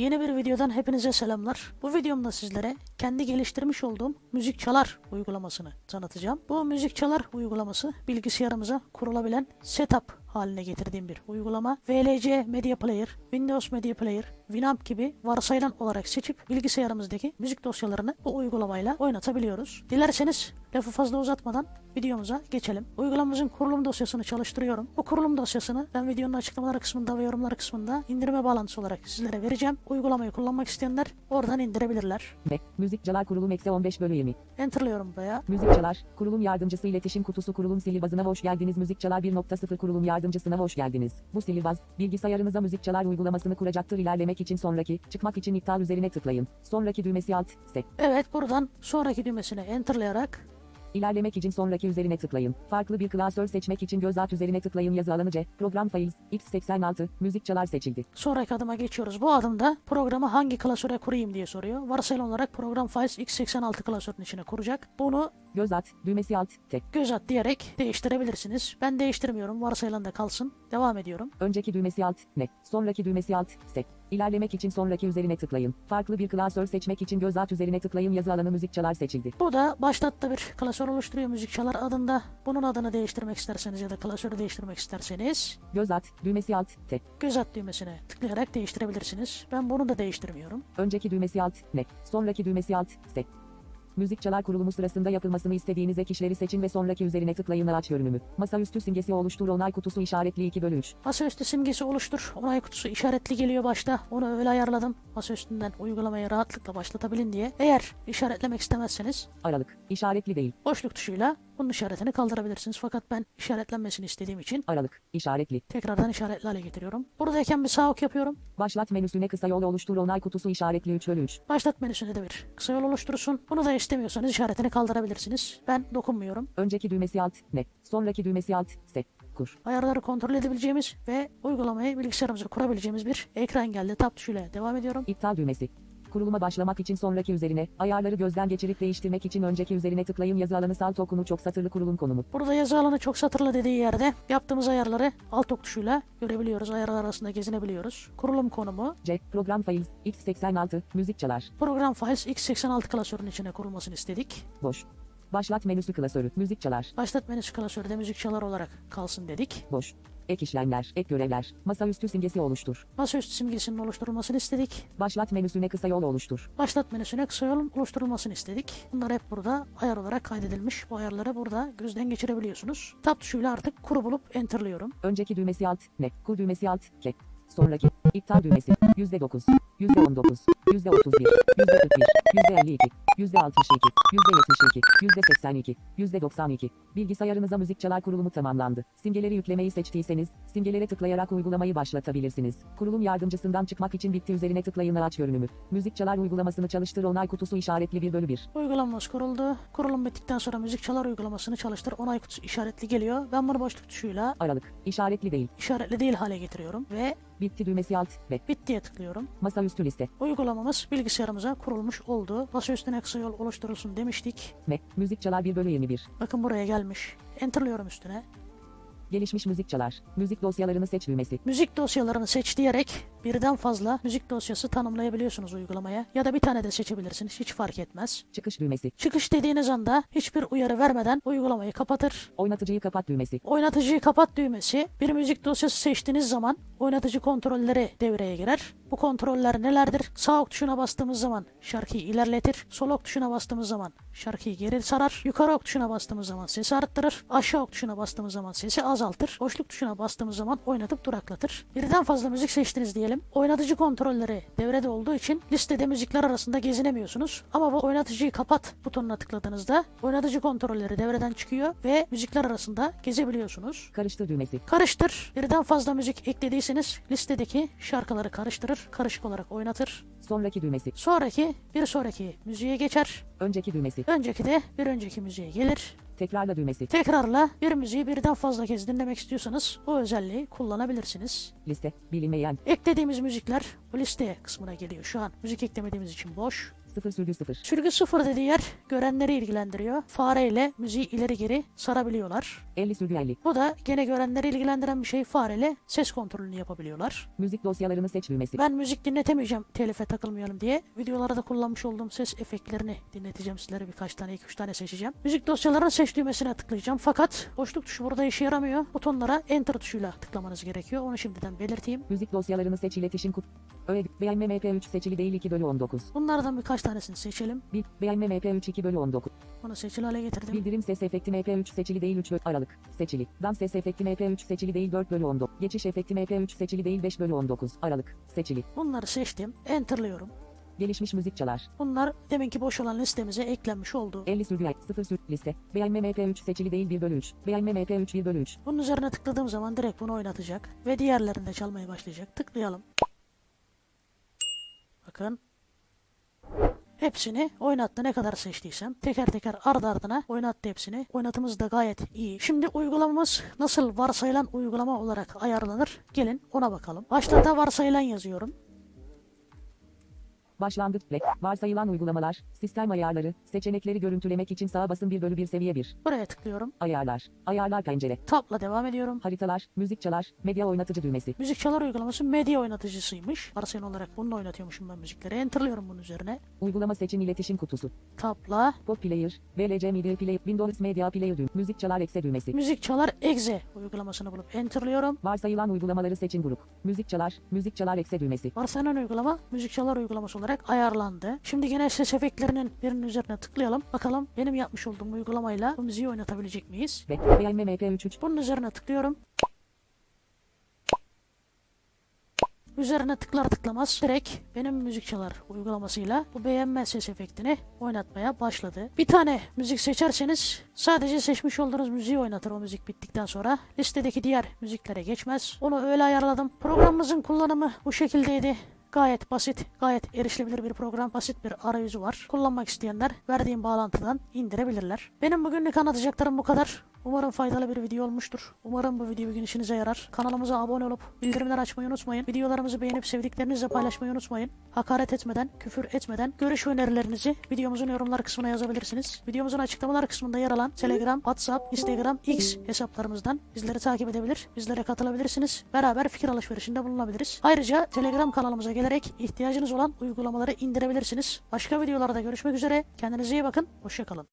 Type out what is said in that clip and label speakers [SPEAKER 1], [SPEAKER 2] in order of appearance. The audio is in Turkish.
[SPEAKER 1] Yeni bir videodan hepinize selamlar. Bu videomda sizlere kendi geliştirmiş olduğum müzik çalar uygulamasını tanıtacağım. Bu müzik çalar uygulaması bilgisayarımıza kurulabilen setup haline getirdiğim bir uygulama. VLC Media Player, Windows Media Player, Winamp gibi varsayılan olarak seçip bilgisayarımızdaki müzik dosyalarını bu uygulamayla oynatabiliyoruz. Dilerseniz lafı fazla uzatmadan videomuza geçelim. Uygulamamızın kurulum dosyasını çalıştırıyorum. Bu kurulum dosyasını ben videonun açıklamalar kısmında ve yorumlar kısmında indirme bağlantısı olarak sizlere vereceğim. Uygulamayı kullanmak isteyenler oradan indirebilirler.
[SPEAKER 2] Ve Müzikçalar Kurulum Eksi 15 bölü 20.
[SPEAKER 1] Enterlıyorum buraya.
[SPEAKER 2] Müzikçalar, kurulum yardımcısı iletişim kutusu kurulum silibazına hoş geldiniz. Müzikçalar 1.0 kurulum yardımcısına hoş geldiniz. Bu silibaz, bilgisayarınıza müzikçalar uygulamasını kuracaktır. İlerlemek için sonraki, çıkmak için iptal üzerine tıklayın. Sonraki düğmesi alt, S.
[SPEAKER 1] Evet buradan sonraki düğmesine enterlayarak
[SPEAKER 2] İlerlemek için sonraki üzerine tıklayın. Farklı bir klasör seçmek için göz at üzerine tıklayın. Yazı alanı C. Program Files, X86, müzikçalar seçildi.
[SPEAKER 1] sonraki adıma geçiyoruz. Bu adımda programı hangi klasöre kurayım diye soruyor. Varsayılan olarak program files x86 klasörün içine kuracak. Bunu
[SPEAKER 2] Göz at, düğmesi alt, T.
[SPEAKER 1] göz at diyerek değiştirebilirsiniz. Ben değiştirmiyorum. Varsayılan da kalsın. Devam ediyorum.
[SPEAKER 2] Önceki düğmesi alt, ne? Sonraki düğmesi alt, S. İlerlemek için sonraki üzerine tıklayın. Farklı bir klasör seçmek için göz at üzerine tıklayın. Yazı alanı müzikçalar seçildi.
[SPEAKER 1] Bu da başlatta bir klasör oluşturuyor müzik çalar adında. Bunun adını değiştirmek isterseniz ya da klasörü değiştirmek isterseniz
[SPEAKER 2] Göz at, düğmesi alt, T.
[SPEAKER 1] göz at düğmesine tıklayarak değiştirebilirsiniz. Ben bunu da değiştirmiyorum.
[SPEAKER 2] Önceki düğmesi alt, ne? Sonraki düğmesi alt, Müzikçalar kurulumu sırasında yapılmasını istediğiniz ek işleri seçin ve sonraki üzerine tıklayın araç görünümü. Masaüstü simgesi oluştur onay kutusu işaretli 2 bölü 3.
[SPEAKER 1] Masaüstü simgesi oluştur. Onay kutusu işaretli geliyor başta. Onu öyle ayarladım. Masaüstünden uygulamayı rahatlıkla başlatabilin diye. Eğer işaretlemek istemezseniz
[SPEAKER 2] Aralık. İşaretli değil.
[SPEAKER 1] boşluk tuşuyla bunun işaretini kaldırabilirsiniz. Fakat ben işaretlenmesini istediğim için
[SPEAKER 2] Aralık. İşaretli.
[SPEAKER 1] tekrardan işaretli hale getiriyorum. Buradayken bir sağ ok yapıyorum.
[SPEAKER 2] Başlat menüsüne kısa yol oluştur onay kutusu işaretli 3 bölü 3.
[SPEAKER 1] Başlat menüsüne de bir kısa yol oluşturursun. Bunu da istemiyorsanız işaretini kaldırabilirsiniz. Ben dokunmuyorum.
[SPEAKER 2] Önceki düğmesi alt, ne? Sonraki düğmesi alt, S. Kur.
[SPEAKER 1] Ayarları kontrol edebileceğimiz ve uygulamayı bilgisayarımıza kurabileceğimiz bir ekran geldi. Tab tuşuyla devam ediyorum.
[SPEAKER 2] İptal düğmesi. Kuruluma başlamak için sonraki üzerine, ayarları gözden geçirip değiştirmek için önceki üzerine tıklayın yazı alanı sal okunu çok satırlı kurulum konumu.
[SPEAKER 1] Burada yazı alanı çok satırlı dediği yerde yaptığımız ayarları alt ok tuşuyla görebiliyoruz. Ayarlar arasında gezinebiliyoruz. Kurulum konumu
[SPEAKER 2] C. Program Files, X86, müzik çalar.
[SPEAKER 1] program files x86 klasörün içine kurulmasını istedik.
[SPEAKER 2] Boş. Başlat menüsü klasörü, müzik çalar.
[SPEAKER 1] Başlat menüsü klasörde müzik çalar olarak kalsın dedik.
[SPEAKER 2] Boş. Ek işlemler, ek görevler, masaüstü simgesi oluştur.
[SPEAKER 1] Masaüstü simgesinin oluşturulmasını istedik.
[SPEAKER 2] Başlat menüsüne kısa yol oluştur.
[SPEAKER 1] Başlat menüsüne kısa yolun oluşturulmasını istedik. Bunlar hep burada ayar olarak kaydedilmiş. Bu ayarları burada gözden geçirebiliyorsunuz. Tab tuşuyla artık kuru bulup enterlıyorum.
[SPEAKER 2] Önceki düğmesi alt, ne? Kur düğmesi alt, ke. Sonraki, iptal düğmesi, %9, %19, %31, %41, %52, %62, %72, %82, %92. Bilgisayarınıza müzik çalar kurulumu tamamlandı. Simgeleri yüklemeyi seçtiyseniz, simgelere tıklayarak uygulamayı başlatabilirsiniz. Kurulum yardımcısından çıkmak için bitti üzerine tıklayın araç görünümü. Müzik çalar uygulamasını çalıştır onay kutusu işaretli 1 bölü 1.
[SPEAKER 1] Uygulamamız kuruldu. Kurulum bittikten sonra müzik çalar uygulamasını çalıştır. Onay kutusu işaretli geliyor. Ben bunu boşluk tuşuyla
[SPEAKER 2] Aralık, işaretli değil.
[SPEAKER 1] işaretli değil hale getiriyorum ve
[SPEAKER 2] Bitti düğmesi alt, ve
[SPEAKER 1] bittiye tıklıyorum.
[SPEAKER 2] masaüstü liste.
[SPEAKER 1] Uygulamamız bilgisayarımıza kurulmuş oldu. Masa üstüne kısa yol oluşturulsun demiştik.
[SPEAKER 2] Me, müzik çalar 1 bölü 21.
[SPEAKER 1] Bakın buraya gelmiş. Enterlıyorum üstüne.
[SPEAKER 2] Gelişmiş müzik çalar. Müzik dosyalarını seç düğmesi.
[SPEAKER 1] Müzik dosyalarını seç diyerek birden fazla müzik dosyası tanımlayabiliyorsunuz uygulamaya. Ya da bir tane de seçebilirsiniz. Hiç fark etmez.
[SPEAKER 2] Çıkış düğmesi.
[SPEAKER 1] Çıkış dediğiniz anda hiçbir uyarı vermeden uygulamayı kapatır.
[SPEAKER 2] Oynatıcıyı kapat düğmesi.
[SPEAKER 1] Oynatıcıyı kapat düğmesi bir müzik dosyası seçtiğiniz zaman oynatıcı kontrolleri devreye girer. Bu kontroller nelerdir? Sağ ok tuşuna bastığımız zaman şarkıyı ilerletir. Sol ok tuşuna bastığımız zaman şarkıyı geri sarar. Yukarı ok tuşuna bastığımız zaman sesi arttırır. Aşağı ok tuşuna bastığımız zaman sesi azaltır. Boşluk tuşuna bastığımız zaman oynatıp duraklatır. Birden fazla müzik seçtiniz diyelim. Oynatıcı kontrolleri devrede olduğu için listede müzikler arasında gezinemiyorsunuz. Ama bu oynatıcıyı kapat butonuna tıkladığınızda oynatıcı kontrolleri devreden çıkıyor ve müzikler arasında gezebiliyorsunuz.
[SPEAKER 2] Karıştır düğmesi.
[SPEAKER 1] Karıştır. Birden fazla müzik eklediyseniz listedeki şarkıları karıştırır, karışık olarak oynatır.
[SPEAKER 2] Sonraki düğmesi.
[SPEAKER 1] Sonraki bir sonraki müziğe geçer.
[SPEAKER 2] Önceki düğmesi.
[SPEAKER 1] Önceki de bir önceki müziğe gelir.
[SPEAKER 2] Tekrarla düğmesi.
[SPEAKER 1] Tekrarla bir müziği birden fazla kez dinlemek istiyorsanız o özelliği kullanabilirsiniz.
[SPEAKER 2] Liste. Bilinmeyen.
[SPEAKER 1] Eklediğimiz müzikler bu liste kısmına geliyor. Şu an müzik eklemediğimiz için boş.
[SPEAKER 2] 0 sürgü 0.
[SPEAKER 1] Sürgü sıfır dediği yer görenleri ilgilendiriyor. Fareyle müziği ileri geri sarabiliyorlar.
[SPEAKER 2] 50 sürgü 50.
[SPEAKER 1] Bu da gene görenleri ilgilendiren bir şey fareyle ses kontrolünü yapabiliyorlar.
[SPEAKER 2] Müzik dosyalarını seç düğmesi.
[SPEAKER 1] Ben müzik dinletemeyeceğim telife takılmayalım diye. Videolarda kullanmış olduğum ses efektlerini dinleteceğim sizlere birkaç tane, 2-3 tane seçeceğim. Müzik dosyalarını seç düğmesine tıklayacağım. Fakat boşluk tuşu burada işe yaramıyor. Butonlara enter tuşuyla tıklamanız gerekiyor. Onu şimdiden belirteyim.
[SPEAKER 2] Müzik dosyalarını seç iletişim kut. Öğe beğenme MP3 seçili değil 2 bölü 19.
[SPEAKER 1] Bunlardan birkaç tanesini seçelim.
[SPEAKER 2] 1. Beğenme MP3 2 bölü 19.
[SPEAKER 1] Onu seçili hale getirdim.
[SPEAKER 2] Bildirim ses efekti MP3 seçili değil 3 bölü aralık. Seçili. Dans ses efekti MP3 seçili değil 4 bölü 19. Geçiş efekti MP3 seçili değil 5 bölü 19. Aralık. Seçili.
[SPEAKER 1] Bunları seçtim. Enter'lıyorum.
[SPEAKER 2] Gelişmiş müzik çalar.
[SPEAKER 1] Bunlar deminki boş olan listemize eklenmiş oldu.
[SPEAKER 2] 50 sürgü 0 sür liste. Beğenme MP3 seçili değil 1 bölü 3. Beğenme MP3 1 bölü 3.
[SPEAKER 1] Bunun üzerine tıkladığım zaman direkt bunu oynatacak ve diğerlerinde çalmaya başlayacak. Tıklayalım. Bakın. Hepsini oynattı ne kadar seçtiysem. Teker teker ardı ardına oynattı hepsini. Oynatımız da gayet iyi. Şimdi uygulamamız nasıl varsayılan uygulama olarak ayarlanır? Gelin ona bakalım. Başlata varsayılan yazıyorum.
[SPEAKER 2] Başlangıç Black. Varsayılan uygulamalar. Sistem ayarları. Seçenekleri görüntülemek için sağa basın 1 bölü 1 seviye 1.
[SPEAKER 1] Buraya tıklıyorum.
[SPEAKER 2] Ayarlar. Ayarlar pencere.
[SPEAKER 1] Tab'la devam ediyorum.
[SPEAKER 2] Haritalar. Müzik çalar. Medya oynatıcı düğmesi.
[SPEAKER 1] Müzik çalar uygulaması medya oynatıcısıymış. Varsayılan olarak bununla oynatıyormuşum ben müzikleri. Enter'lıyorum bunun üzerine.
[SPEAKER 2] Uygulama seçin iletişim kutusu.
[SPEAKER 1] Tab'la
[SPEAKER 2] Pop Player. VLC Media Player. Windows Media Player düğüm. Müzik çalar ekse düğmesi.
[SPEAKER 1] Müzik Çalar Exe uygulamasını bulup enterlıyorum.
[SPEAKER 2] Varsayılan uygulamaları seçin grup. Müzik çalar. Müzik çalar ekse düğmesi.
[SPEAKER 1] Varsayılan uygulama Müzik Çalar uygulaması olarak ayarlandı. Şimdi gene ses efektlerinin birinin üzerine tıklayalım. Bakalım benim yapmış olduğum uygulamayla bu müziği oynatabilecek miyiz?
[SPEAKER 2] Back. Beğenme MP3 3.
[SPEAKER 1] Bunun üzerine tıklıyorum. Üzerine tıklar tıklamaz direkt benim müzik çalar uygulamasıyla bu beğenme ses efektini oynatmaya başladı. Bir tane müzik seçerseniz sadece seçmiş olduğunuz müziği oynatır o müzik bittikten sonra. Listedeki diğer müziklere geçmez. Onu öyle ayarladım. Programımızın kullanımı bu şekildeydi. Gayet basit, gayet erişilebilir bir program, basit bir arayüzü var. Kullanmak isteyenler verdiğim bağlantıdan indirebilirler. Benim bugünlük anlatacaklarım bu kadar. Umarım faydalı bir video olmuştur. Umarım bu video bugün işinize yarar. Kanalımıza abone olup bildirimler açmayı unutmayın. Videolarımızı beğenip sevdiklerinizle paylaşmayı unutmayın. Hakaret etmeden, küfür etmeden görüş önerilerinizi videomuzun yorumlar kısmına yazabilirsiniz. Videomuzun açıklamalar kısmında yer alan Telegram, WhatsApp, Instagram, X hesaplarımızdan bizleri takip edebilir, bizlere katılabilirsiniz. Beraber fikir alışverişinde bulunabiliriz. Ayrıca Telegram kanalımıza gelerek ihtiyacınız olan uygulamaları indirebilirsiniz. Başka videolarda görüşmek üzere. Kendinize iyi bakın. Hoşçakalın.